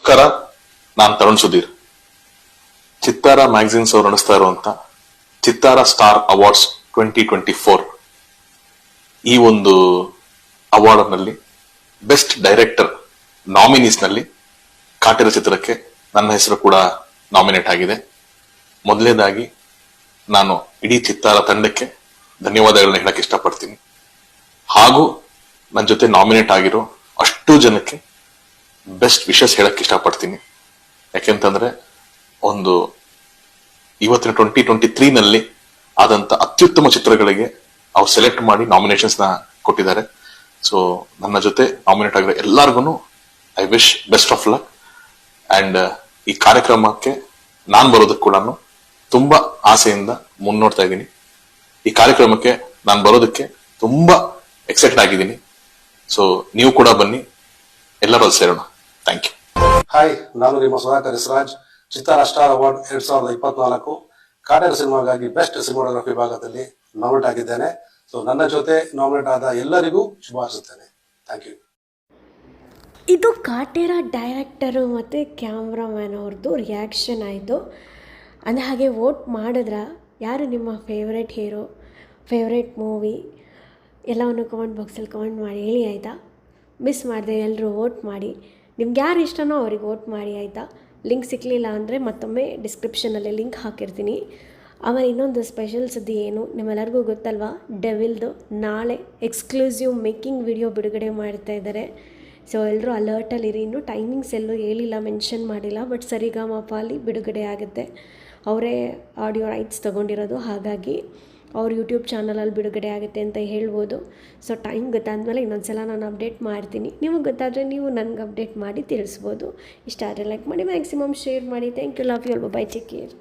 ನಮಸ್ಕಾರ, ನಾನ್ ತರುಣ್ ಸುಧೀರ್. ಚಿತ್ತಾರ ಮ್ಯಾಗಝಿನ್ಸ್ ಅವರು ನಡೆಸ್ತಾ ಇರುವಂತ Chittara star awards twenty twenty four ಈ ಒಂದು ಅವಾರ್ಡ್ನಲ್ಲಿ ಬೆಸ್ಟ್ ಡೈರೆಕ್ಟರ್ ನಾಮಿನೀಸ್ನಲ್ಲಿ ಕಾಟಿರ ಚಿತ್ರಕ್ಕೆ ನನ್ನ ಹೆಸರು ಕೂಡ ನಾಮಿನೇಟ್ ಆಗಿದೆ. ಮೊದಲನೇದಾಗಿ ನಾನು ಇಡೀ ಚಿತ್ತಾರ ತಂಡಕ್ಕೆ ಧನ್ಯವಾದಗಳನ್ನ ಹೇಳಕ್ ಇಷ್ಟಪಡ್ತೀನಿ. ಹಾಗೂ ನನ್ನ ಜೊತೆ ನಾಮಿನೇಟ್ ಆಗಿರೋ ಅಷ್ಟು ಜನಕ್ಕೆ ಬೆಸ್ಟ್ ವಿಷಸ್ ಹೇಳಕ್ ಇಷ್ಟಪಡ್ತೀನಿ. ಯಾಕೆಂತಂದ್ರೆ, ಒಂದು ಇವತ್ತಿನ ಟ್ವೆಂಟಿ ಟ್ವೆಂಟಿ ತ್ರೀನಲ್ಲಿ ಆದಂತ ಅತ್ಯುತ್ತಮ ಚಿತ್ರಗಳಿಗೆ ಅವ್ರು ಸೆಲೆಕ್ಟ್ ಮಾಡಿ ನಾಮಿನೇಷನ್ಸ್ನ ಕೊಟ್ಟಿದ್ದಾರೆ. ಸೊ ನನ್ನ ಜೊತೆ ನಾಮಿನೇಟ್ ಆಗಿರೋ ಎಲ್ಲಾರ್ಗು I wish best of luck and ಈ ಕಾರ್ಯಕ್ರಮಕ್ಕೆ ನಾನ್ ಬರೋದಕ್ಕೆ ಕೂಡ ತುಂಬಾ ಆಸೆಯಿಂದ ಮುನ್ನೋಡ್ತಾ ಇದ್ದೀನಿ. ಈ ಕಾರ್ಯಕ್ರಮಕ್ಕೆ ನಾನು ಬರೋದಕ್ಕೆ ತುಂಬಾ ಎಕ್ಸೈಟೆಡ್ ಆಗಿದ್ದೀನಿ. ಸೊ ನೀವು ಕೂಡ ಬನ್ನಿ, ಎಲ್ಲರೂ ಸೇರೋಣ. ಥ್ಯಾಂಕ್ ಯು ಹಾಯ್ ನಾನು ನಿಮ್ಮ ಸುಧಾಕರ್ ಇಸ್ರಾಜ್ ಚಿತ್ತಾರ ಸ್ಟಾರ್ ಅವಾರ್ಡ್ ಎರಡ್ ಸಾವಿರದ ಇಪ್ಪತ್ನಾಲ್ಕು. ಕಾಟೇರ ಸಿನಿಮಾಗಾಗಿ ಬೆಸ್ಟ್ ಸಿನಿಮಾಟೋಗ್ರಫಿ ವಿಭಾಗದಲ್ಲಿ ನಾಮಿನೇಟ್ ಆಗಿದ್ದೇನೆ. ಸೊ ನನ್ನ ಜೊತೆ ನಾಮಿನೇಟ್ ಆದ ಎಲ್ಲರಿಗೂ ಶುಭಾಶಿಸುತ್ತೇನೆ ಥ್ಯಾಂಕ್ ಯು ಇದು ಕಾಟೇರ ಡೈರೆಕ್ಟರು ಮತ್ತು ಕ್ಯಾಮ್ರಾಮ್ಯಾನ್ ಅವ್ರದ್ದು ರಿಯಾಕ್ಷನ್ ಆಯಿತು. ಅಂದ ಹಾಗೆ ವೋಟ್ ಮಾಡಿದ್ರ ಯಾರು ನಿಮ್ಮ ಫೇವ್ರೇಟ್ ಹೀರೋ ಫೇವ್ರೆಟ್ ಮೂವಿ ಎಲ್ಲವನ್ನು ಕಮೆಂಟ್ ಬಾಕ್ಸಲ್ಲಿ ಕಮೆಂಟ್ ಮಾಡಿ ಹೇಳಿ ಆಯಿತಾ? ಮಿಸ್ ಮಾಡಿದೆ ಎಲ್ಲರೂ ವೋಟ್ ಮಾಡಿ. ನಿಮ್ಗೆ ಯಾರು ಇಷ್ಟನೋ ಅವ್ರಿಗೆ ವೋಟ್ ಮಾಡಿ, ಆಯಿತಾ? ಲಿಂಕ್ ಸಿಕ್ಕಲಿಲ್ಲ ಅಂದರೆ ಮತ್ತೊಮ್ಮೆ ಡಿಸ್ಕ್ರಿಪ್ಷನಲ್ಲಿ ಲಿಂಕ್ ಹಾಕಿರ್ತೀನಿ. ಆಮೇಲೆ ಇನ್ನೊಂದು ಸ್ಪೆಷಲ್ ಸುದ್ದಿ ಏನು, ನಿಮ್ಮೆಲ್ಲರಿಗೂ ಗೊತ್ತಲ್ವಾ? ಡೆವಿಲ್ದು ನಾಳೆ ಎಕ್ಸ್ಕ್ಲೂಸಿವ್ ಮೇಕಿಂಗ್ ವಿಡಿಯೋ ಬಿಡುಗಡೆ ಮಾಡ್ತಾ ಇದ್ದಾರೆ ಸೊ ಎಲ್ಲರೂ ಅಲರ್ಟಲ್ಲಿರಿ ಇನ್ನೂ ಟೈಮಿಂಗ್ಸ್ ಎಲ್ಲೂ ಹೇಳಿಲ್ಲ ಮೆನ್ಷನ್ ಮಾಡಿಲ್ಲ ಬಟ್ ಸರಿಗಮಪಲ್ಲಿ ಬಿಡುಗಡೆ ಆಗುತ್ತೆ. ಅವರೇ ಆಡಿಯೋ ರೈಟ್ಸ್ ತೊಗೊಂಡಿರೋದು, ಹಾಗಾಗಿ ಅವ್ರ ಯೂಟ್ಯೂಬ್ ಚಾನಲಲ್ಲಿ ಬಿಡುಗಡೆ ಆಗುತ್ತೆ ಅಂತ ಹೇಳ್ಬೋದು. ಸೊ ಟೈಮ್ ಗೊತ್ತಾದಮೇಲೆ ಇನ್ನೊಂದು ಸಲ ನಾನು ಅಪ್ಡೇಟ್ ಮಾಡ್ತೀನಿ. ನಿಮಗೆ ಗೊತ್ತಾದರೆ ನೀವು ನನಗೆ ಅಪ್ಡೇಟ್ ಮಾಡಿ ತಿಳಿಸ್ಬೋದು. ಇಷ್ಟ ಆದರೆ ಲೈಕ್ ಮಾಡಿ ಮ್ಯಾಕ್ಸಿಮಮ್ ಶೇರ್ ಮಾಡಿ. Thank you love you bye take care